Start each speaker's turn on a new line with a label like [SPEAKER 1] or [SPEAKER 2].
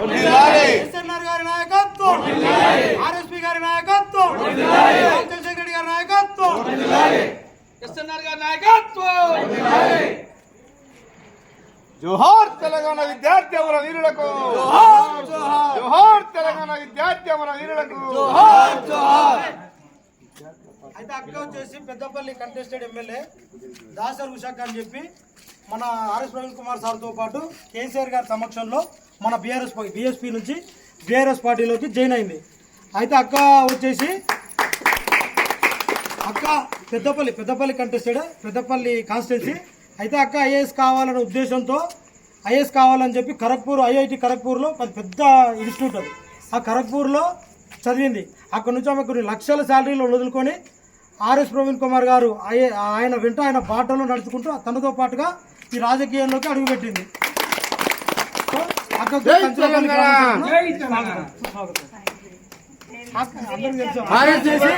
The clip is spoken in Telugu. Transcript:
[SPEAKER 1] ఎస్ఎన్ఆర్ గారి నాయకత్వం. ఆర్ఎస్పీ గారి నాయకత్వం. చంద్రశేఖర్ రెడ్డి గారి నాయకత్వం.
[SPEAKER 2] ఎస్ఎన్ఆర్ గారి నాయకత్వం.
[SPEAKER 3] జోహార్ తెలంగాణ విద్యార్థి అమర వీరులకు. జోహార్ తెలంగాణ విద్యార్థి అమర వీరులకు
[SPEAKER 1] అయితే అక్క వచ్చేసి పెద్దపల్లి కంటెస్టెడ్ ఎమ్మెల్యే దాసర్ ఉషాక్ అని చెప్పి మన ఆర్ఎస్ ప్రవీణ్ కుమార్ సార్తో పాటు కేసీఆర్ గారి సమక్షంలో మన బీఆర్ఎస్ బీఎస్పీ నుంచి బీఆర్ఎస్ పార్టీలోకి జాయిన్ అయింది. అయితే అక్క వచ్చేసి అక్క పెద్దపల్లి పెద్దపల్లి కంటెస్టెడ్ పెద్దపల్లి కాన్స్టిట్యున్సీ అయితే అక్క ఐఏఎస్ కావాలనే ఉద్దేశంతో ఐఏఎస్ కావాలని చెప్పి ఖరగ్పూర్ ఐఐటి ఖరగ్పూర్లో పెద్ద పెద్ద ఇన్స్టిట్యూట్ అది. ఆ ఖరగ్పూర్లో చదివింది. అక్కడ నుంచి ఆమె కొన్ని లక్షల శాలరీలు వదులుకొని ఆర్ఎస్ ప్రవీణ్ కుమార్ గారు ఆయన వెంట ఆయన బాటలో నడుచుకుంటూ తనతో పాటుగా ఈ రాజకీయంలోకి అడుగుపెట్టింది. అందరికీ తెలుసు.